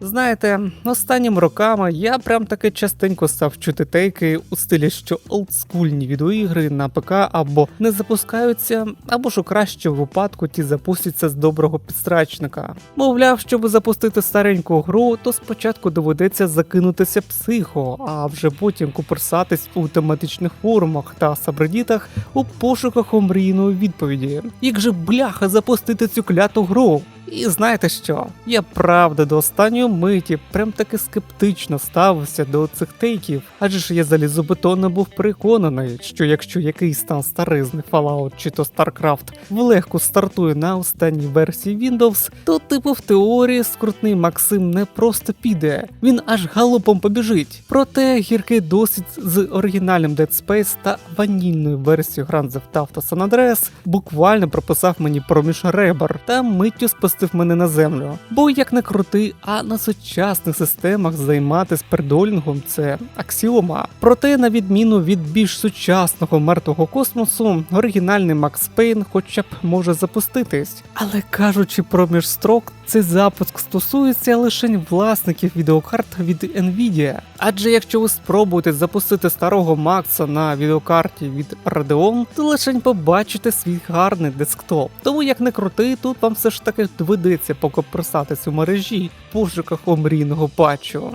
Знаєте, останніми роками я прям таки частенько став чути тейки у стилі, що олдскульні відеоігри на ПК або не запускаються, або ж у кращому випадку ті запустяться з доброго підстрачника. Мовляв, щоб запустити стареньку гру, то спочатку доведеться закинутися психо, а вже потім куперсатись у тематичних форумах та сабредітах у пошуках омрійної відповіді. Як же бляха запустити цю кляту гру? І знаєте що? Я правда до останньої миті прям таки скептично ставився до цих тейків, адже ж я залізобетонно був переконаний, що якщо якийсь там старизний Fallout чи то StarCraft влегко стартує на останній версії Windows, то типу в теорії скрутний Максим не просто піде, він аж галопом побіжить. Проте гіркий досвід з оригінальним Dead Space та ванільною версією Grand Theft Auto San Andreas буквально прописав мені проміж ребер та миттю спустив мене на землю. Бо як не крути, а на сучасних системах займатися пердолінгом це аксіома. Проте, на відміну від більш сучасного мертвого космосу, оригінальний Макс Пейн хоча б може запуститись. Але кажучи про строк, цей запуск стосується лише власників відеокарт від Nvidia. Адже якщо ви спробуєте запустити старого Макса на відеокарті від Radeon, то лише побачите свій гарний десктоп. Тому як не крути, тут вам все ж таки доведеться покопросатись у мережі в пошуках омрійного патчу.